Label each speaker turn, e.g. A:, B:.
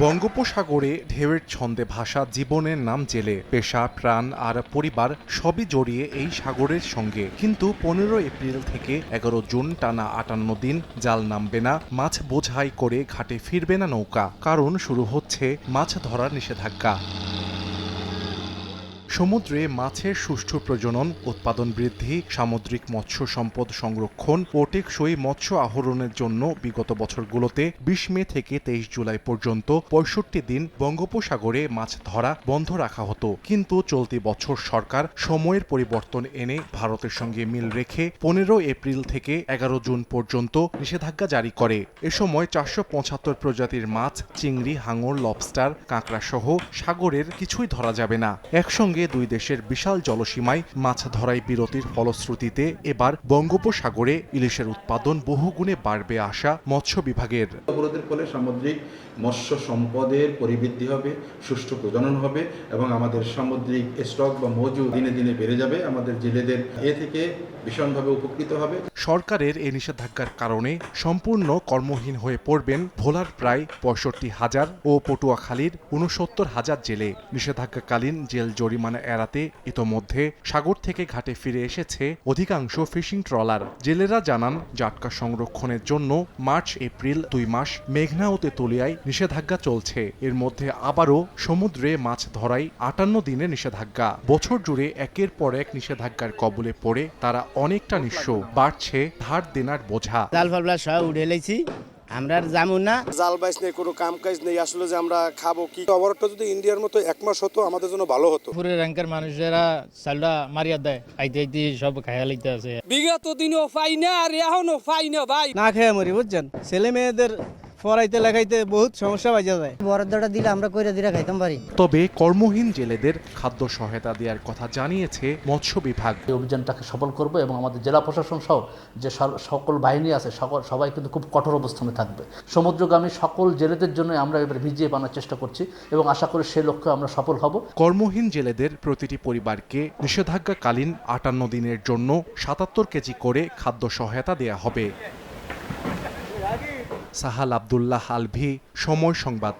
A: বঙ্গোপসাগরে ঢেউয়ের ছন্দে ভাষা জীবনের নাম জেলে। পেশা, প্রাণ আর পরিবার সবই জড়িয়ে এই সাগরের সঙ্গে। কিন্তু পনেরো এপ্রিল থেকে এগারো জুন টানা আটান্ন দিন জাল নামবে না, মাছ বোঝাই করে ঘাটে ফিরবে না নৌকা। কারণ শুরু হচ্ছে মাছ ধরার নিষেধাজ্ঞা। সমুদ্রে মাছের সুষ্ঠু প্রজনন, উৎপাদন বৃদ্ধি, সামুদ্রিক মৎস্য সম্পদ সংরক্ষণ ও টেকসই মৎস্য আহরণের জন্য বিগত বছরগুলোতে বিশ মে থেকে তেইশ জুলাই পর্যন্ত পঁয়ষট্টি দিন বঙ্গোপসাগরে মাছ ধরা বন্ধ রাখা হতো। কিন্তু চলতি বছর সরকার সময়ের পরিবর্তন এনে ভারতের সঙ্গে মিল রেখে পনেরো এপ্রিল থেকে এগারো জুন পর্যন্ত নিষেধাজ্ঞা জারি করে। এ সময় চারশো পঁচাত্তর প্রজাতির মাছ, চিংড়ি, হাঙর, লবস্টার কাঁকড়া সহ সাগরের কিছুই ধরা যাবে না। একসঙ্গে দুই দেশের বিশাল জলসীমায় মাছ ধরায় বিরতির ফলশ্রুতিতে এবার বঙ্গোপসাগরে ইলিশের উৎপাদন বহুগুণে বাড়বে আশা মৎস্য বিভাগের।
B: অবরোধের ফলে সামুদ্রিক মৎস্য সম্পদের পরিবৃদ্ধি হবে, সুষ্ঠু প্রজনন হবে এবং আমাদের সামুদ্রিক স্টক বা মজুদ দিনে দিনে বেড়ে যাবে। আমাদের জেলেদের এ থেকে ভীষণভাবে উপকৃত হবে।
A: সরকারের এই নিষেধাজ্ঞার কারণে সম্পূর্ণ কর্মহীন হয়ে পড়বেন ভোলার প্রায় পঁয়ষট্টি হাজার ও পটুয়াখালীর উনসত্তর হাজার জেলে। নিষেধাজ্ঞাকালীন জেল জরিমানা এড়াতে ইতোমধ্যে সাগর থেকে ঘাটে ফিরে এসেছে অধিকাংশ ফিশিং ট্রলার। জেলেরা জানান, জাটকা সংরক্ষণের জন্য মার্চ, এপ্রিল দুই মাস মেঘনা ও তেতুলিয়ায় নিষেধাজ্ঞা চলছে। এর মধ্যে আবারও সমুদ্রে মাছ ধরাই আটান্ন দিনের নিষেধাজ্ঞা। বছর জুড়ে একের পর এক নিষেধাজ্ঞার কবলে পড়ে তারা অনেকটা নিঃস্ব। বাড়ছে ধার দেনার বোঝা।
C: জাল ফাবলা সব উঠে লেছি আমরা আর যাব না।
D: জাল বাইস নেই কোনো কাম কাজ নেই আসলে যে আমরা খাব কি? অবরোধটা যদি ইন্ডিয়ার মতো এক মাস হতো আমাদের জন্য ভালো হতো।
E: পুরো র্যাঙ্কের মানুষেরা চালটা মারিয়া দেয় আইতে আইতে সব খায়া লাইতে আছে
F: বিগত দিনও পাই না আর এখনও পাই না ভাই।
C: না খেয়ে মরি বুঝছেন? ছেলে মেয়েদের পড়াইতে লেখাইতে বহুত সমস্যা বাজা যায়।
G: বরাদ্দটা দিলে আমরা কইরা দিরা খাইতাম পারি
A: তবে কর্মহীন জেলেদের খাদ্য সহায়তা দেওয়ার কথা জানিয়েছে মৎস্য বিভাগ।
H: এই অভিযানটাকে সফল করব এবং আমাদের জেলা প্রশাসন সহ যে সকল বাহিনী আছে সকল সবাই কিন্তু খুব কঠোর অবস্থানে থাকবে। সমুদ্রগামী সকল জেলেদের জন্য আমরা এবার ভিজিয়ে বানার চেষ্টা করছি এবং আশা করি সেই লক্ষ্যে আমরা সফল হব।
A: কর্মহীন জেলেদের প্রতিটি পরিবারকে নিষেধাজ্ঞাকালীন আটান্ন দিনের জন্য সাতাত্তর কেজি করে খাদ্য সহায়তা দেয়া হবে। সাহাল আবদুল্লাহ আলভি সময় সংবাদ।